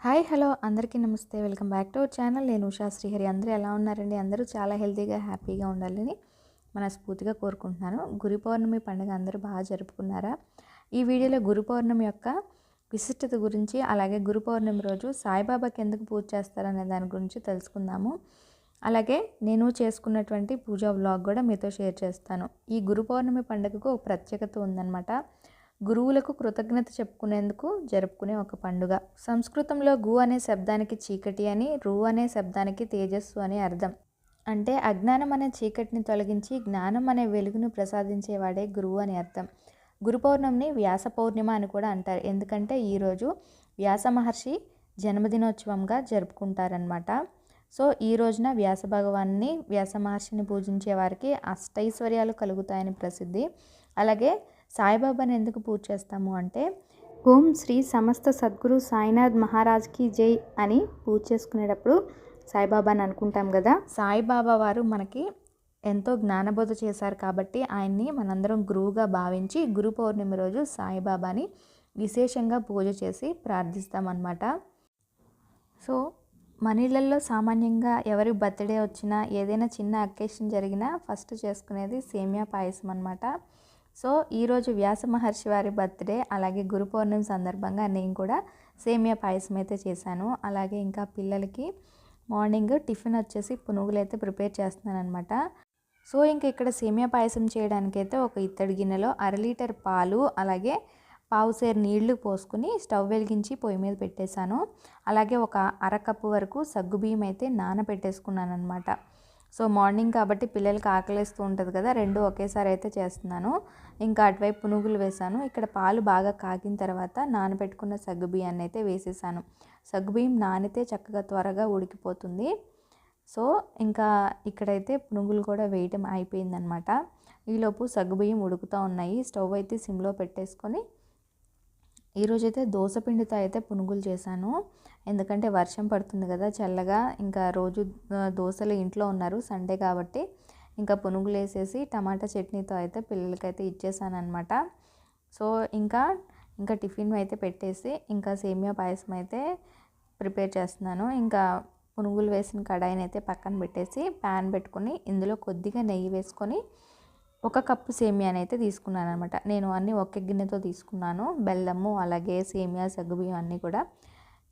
Hi hello. అందరికీ నమస్తే. Welcome back to our channel. నేను ఉషా శ్రీహరి. అందరూ ఎలా ఉన్నారండి? అందరూ చాలా హెల్తీగా హ్యాపీగా ఉండాలని మనస్ఫూర్తిగా కోరుకుంటున్నాను. గురు పౌర్ణమి పండుగ అందరూ బాగా జరుపుకున్నారా? ఈ వీడియోలో గురు పౌర్ణమి యొక్క విశిష్టత గురించి అలాగే గురు పౌర్ణమి రోజు సాయిబాబాకి ఎందుకు పూజ చేస్తారనే దాని గురించి తెలుసుకుందాము. అలాగే నేను చేసుకున్నటువంటి పూజా వ్లాగ్ కూడా మీతో షేర్ చేస్తాను. ఈ గురు పౌర్ణమి పండుగకు ఒక ప్రత్యేకత ఉందన్నమాట. గురువులకు కృతజ్ఞత చెప్పుకునేందుకు జరుపుకునే ఒక పండుగ. సంస్కృతంలో గు అనే శబ్దానికి చీకటి అని రు అనే శబ్దానికి తేజస్సు అని అర్థం. అంటే అజ్ఞానం అనే చీకటిని తొలగించి జ్ఞానం అనే వెలుగును ప్రసాదించేవాడే గురువు అని అర్థం. గురు పౌర్ణమిని వ్యాస పౌర్ణిమ అని కూడా అంటారు. ఎందుకంటే ఈరోజు వ్యాస మహర్షి జన్మదినోత్సవంగా జరుపుకుంటారనమాట సో ఈ రోజున వ్యాస భగవాన్ని వ్యాస మహర్షిని పూజించే వారికి అష్టైశ్వర్యాలు కలుగుతాయని ప్రసిద్ధి. అలాగే సాయిబాబాని ఎందుకు పూజ చేస్తాము అంటే ఓం శ్రీ సమస్త సద్గురు సాయినాథ్ మహారాజ్కి జై అని పూజ చేసుకునేటప్పుడు సాయిబాబాని అనుకుంటాం కదా. సాయిబాబా వారు మనకి ఎంతో జ్ఞానబోధ చేశారు కాబట్టి ఆయన్ని మనందరం గురువుగా భావించి గురు పౌర్ణమి రోజు సాయిబాబాని విశేషంగా పూజ చేసి ప్రార్థిస్తామన్నమాట. సో మన ఇళ్ళల్లో సామాన్యంగా ఎవరి బర్త్డే వచ్చినా ఏదైనా చిన్న అకేషన్ జరిగినా ఫస్ట్ చేసుకునేది సేమియా పాయసం అనమాట సో ఈరోజు వ్యాస మహర్షి వారి బర్త్డే అలాగే గురు పౌర్ణమి సందర్భంగా నేను కూడా సేమియా పాయసం అయితే చేశాను. అలాగే ఇంకా పిల్లలకి మార్నింగ్ టిఫిన్ వచ్చేసి పునుగులు అయితే ప్రిపేర్ చేస్తున్నాను అనమాట సో ఇంకా ఇక్కడ సేమియా పాయసం చేయడానికైతే ఒక ఇత్తడి గిన్నెలో అర లీటర్ పాలు అలాగే పావు సేరు నీళ్ళు పోసుకుని స్టవ్ వెలిగించి పొయ్యి మీద పెట్టేశాను. అలాగే ఒక అరకప్పు వరకు సగ్గుబియ్యం అయితే నానబెట్టేసుకున్నాను అనమాట సో మార్నింగ్ కాబట్టి పిల్లలకి ఆకలిస్తూ ఉంటుంది కదా రెండు ఒకేసారి అయితే చేస్తున్నాను. ఇంకా అటువైపు పునుగులు వేసాను ఇక్కడ పాలు బాగా కాగిన తర్వాత నానబెట్టుకున్న సగ్గుబియ్యాన్ని అయితే వేసేసాను. సగ్గుబియ్యం నానితే చక్కగా త్వరగా ఉడికిపోతుంది. సో ఇంకా ఇక్కడైతే పునుగులు కూడా వేయటం అయిపోయిందనమాట. ఈలోపు సగ్గుబియ్యం ఉడుకుతూ ఉన్నాయి. స్టవ్ అయితే సిమ్లో పెట్టేసుకొని ఈరోజైతే దోసపిండితో అయితే పునుగులు చేశాను. ఎందుకంటే వర్షం పడుతుంది కదా చల్లగా ఇంకా రోజు దోశలు ఇంట్లో ఉన్నారు సండే కాబట్టి ఇంకా పునుగులు వేసేసి టమాటా చట్నీతో అయితే పిల్లలకైతే ఇచ్చేసానమాట సో ఇంకా ఇంకా టిఫిన్ అయితే పెట్టేసి ఇంకా సేమియా పాయసం అయితే ప్రిపేర్ చేస్తున్నాను. ఇంకా పునుగులు వేసిన కడాయిని అయితే పక్కన పెట్టేసి ప్యాన్ పెట్టుకొని ఇందులో కొద్దిగా నెయ్యి వేసుకొని ఒక కప్పు సేమియాని అయితే తీసుకున్నాను అనమాట నేను అన్నీ ఒకే గిన్నెతో తీసుకున్నాను. బెల్లము అలాగే సేమియా సగ్గుబియ్యం అన్నీ కూడా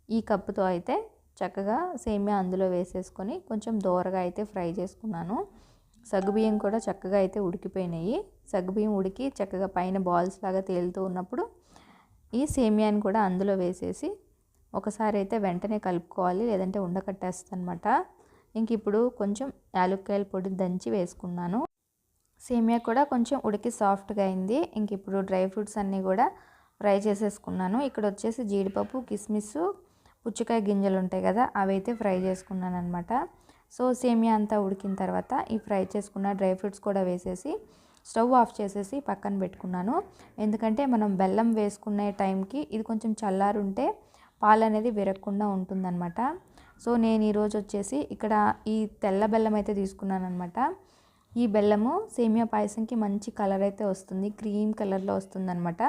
ఈ కప్పుతో అయితే చక్కగా సేమియా అందులో వేసేసుకొని కొంచెం దోరగా అయితే ఫ్రై చేసుకున్నాను. సగ్గుబియ్యం కూడా చక్కగా అయితే ఉడికిపోయినాయి. సగ్గుబియ్యం ఉడికి చక్కగా పైన బాల్స్ లాగా తేలుతూ ఉన్నప్పుడు ఈ సేమియాని కూడా అందులో వేసేసి ఒకసారి అయితే వెంటనే కలుపుకోవాలి లేదంటే ఉండకట్టేస్తుంది అనమాట ఇంక ఇప్పుడు కొంచెం యాలుక్కాయల పొడి దంచి వేసుకున్నాను. సేమియా కూడా కొంచెం ఉడికి సాఫ్ట్గా అయింది. ఇంక ఇప్పుడు డ్రై ఫ్రూట్స్ అన్నీ కూడా ఫ్రై చేసేసుకున్నాను. ఇక్కడ వచ్చేసి జీడిపప్పు కిస్మిస్ పుచ్చకాయ గింజలు ఉంటాయి కదా అవి అయితే ఫ్రై చేసుకున్నాను అనమాట సో సేమియా అంతా ఉడికిన తర్వాత ఈ ఫ్రై చేసుకున్న డ్రై ఫ్రూట్స్ కూడా వేసేసి స్టవ్ ఆఫ్ చేసేసి పక్కన పెట్టుకున్నాను. ఎందుకంటే మనం బెల్లం వేసుకునే టైంకి ఇది కొంచెం చల్లారుంటే పాలు అనేది విరగకుండా ఉంటుందన్నమాట. సో నేను ఈరోజు వచ్చేసి ఇక్కడ ఈ తెల్ల బెల్లం అయితే తీసుకున్నాను అనమాట ఈ బెల్లము సేమియా పాయసంకి మంచి కలర్ అయితే వస్తుంది. క్రీమ్ కలర్లో వస్తుందనమాట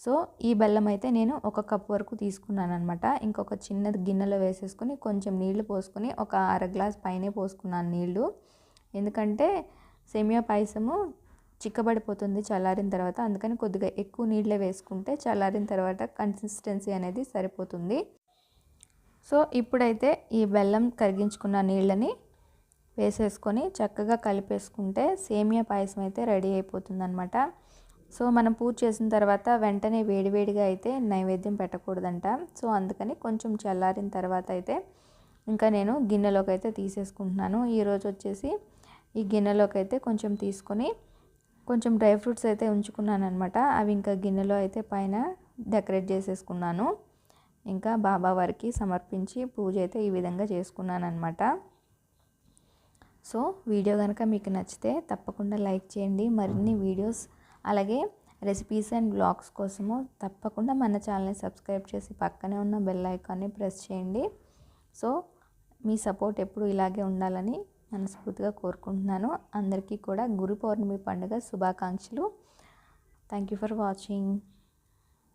సో ఈ బెల్లం అయితే నేను ఒక కప్ వరకు తీసుకున్నాను అనమాట ఇంకొక చిన్న గిన్నెలో వేసేసుకొని కొంచెం నీళ్ళు పోసుకొని ఒక అర గ్లాస్ పైనే పోసుకున్నాను నీళ్ళు. ఎందుకంటే సేమియా పాయసము చిక్కబడిపోతుంది చల్లారిన తర్వాత. అందుకని కొద్దిగా ఎక్కువ నీళ్ళే వేసుకుంటే చల్లారిన తర్వాత కన్సిస్టెన్సీ అనేది సరిపోతుంది. సో ఇప్పుడైతే ఈ బెల్లం కరిగించుకున్న నీళ్ళని వేసేసుకొని చక్కగా కలిపేసుకుంటే సేమియా పాయసం అయితే రెడీ అయిపోతుందనమాట సో మనం పూజ చేసిన తర్వాత వెంటనే వేడివేడిగా అయితే నైవేద్యం పెట్టకూడదంట. సో అందుకని కొంచెం చల్లారిన తర్వాత అయితే ఇంకా నేను గిన్నెలోకి అయితే తీసేసుకుంటున్నాను. ఈరోజు వచ్చేసి ఈ గిన్నెలోకి అయితే కొంచెం తీసుకొని కొంచెం డ్రై ఫ్రూట్స్ అయితే ఉంచుకున్నాను అనమాట అవి ఇంకా గిన్నెలో అయితే పైన డెకరేట్ చేసేసుకున్నాను. ఇంకా బాబా వారికి సమర్పించి పూజ అయితే ఈ విధంగా చేసుకున్నాను అనమాట సో వీడియో కనుక మీకు నచ్చితే తప్పకుండా లైక్ చేయండి. మరిన్ని వీడియోస్ అలాగే రెసిపీస్ అండ్ బ్లాగ్స్ కోసము తప్పకుండా మన ఛానల్ని సబ్స్క్రైబ్ చేసి పక్కనే ఉన్న బెల్ ఐకాన్ని ప్రెస్ చేయండి. సో మీ సపోర్ట్ ఎప్పుడు ఇలాగే ఉండాలని మనస్ఫూర్తిగా కోరుకుంటున్నాను. అందరికీ కూడా గురు పౌర్ణమి పండుగ శుభాకాంక్షలు. Thank you for watching.